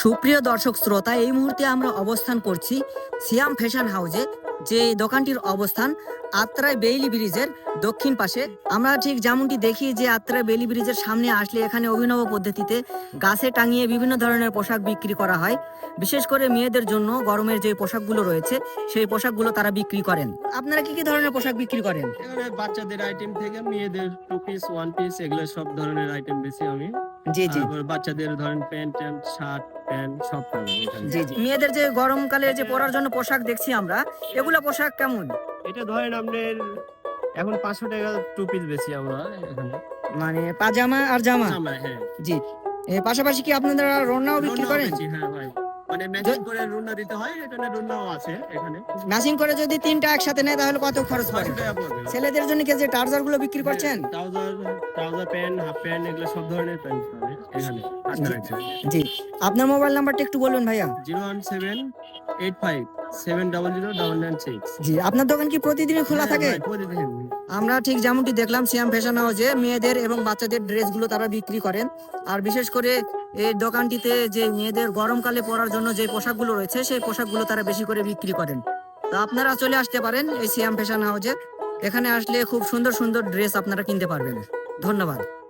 সুপ্রিয় দর্শক শ্রোতা, এই মুহূর্তে আমরা অবস্থান করছি সিয়াম ফ্যাশন হাউজে যে দোকানটির অবস্থান আত্রাই বেইলি ব্রিজের দক্ষিণ পাশে। আমরা ঠিক যেমনটি দেখি যে আত্রাই বেইলি ব্রিজের সামনে আসলে এখানে অভিনব পদ্ধতিতে গাছে টাঙিয়ে বিভিন্ন ধরনের পোশাক বিক্রি করা হয়। বিশেষ করে মেয়েদের জন্য গরমের যে পোশাকগুলো রয়েছে, সেই পোশাকগুলো তারা বিক্রি করেন। আপনারা কি কি ধরনের পোশাক বিক্রি করেন? বাচ্চাদের আইটেম থেকে মেয়েদের টু পিস ওয়ান পিস এগুলো সব ধরনের আইটেম বেশি আমি জি জি। বাচ্চাদের ধরেন প্যান্ট প্যান্ট শার্ট প্যান্ট সব জি জি। মেয়েদের যে গরমকালে যে পরার জন্য পোশাক দেখছি আমরা এগুলো পোশাক কেমন? এটা ধরেন আপনার এখন পাঁচশো টাকা টু পিস বেশি আমরা এখানে। মানে পাজামা আর জামা? হ্যাঁ। জি। পাশাপাশি কি আপনারা রন্নাও বিক্রি করেন? হ্যাঁ ভাই। মানে ম্যাচিং করে দিতে হয় এখানে আছে এখানে। ম্যাচিং করে যদি তিনটা একসাথে নেয় তাহলে কত খরচ পড়ে ছেলেদের জন্য কি যে টার্জারগুলো বিক্রি করছেন? Trouser trouser pant half pant এগুলো সব ধরনের প্যান্ট পাবে এখানে জি আপনার মোবাইল নাম্বারটা একটু বলুন ভাইয়া। Zero one seven eight five seven double zero double nine six. জি আপনার দোকান কি প্রতিদিনই খোলা থাকে? প্রতিদিন। আমরা ঠিক যেমনটি দেখলাম সিয়াম ফ্যাশন হাউসে মেয়েদের এবং বাচ্চাদের ড্রেসগুলো তারা বিক্রি করেন। আর বিশেষ করে এই দোকানটিতে যে মেয়েদের গরমকালে পরার জন্য যে পোশাকগুলো রয়েছে, সেই পোশাকগুলো তারা বেশি করে বিক্রি করেন। তো আপনারা চলে আসতে পারেন এই সিয়াম ফ্যাশন হাউজে। এখানে আসলে খুব সুন্দর সুন্দর ড্রেস আপনারা কিনতে পারবেন। ধন্যবাদ।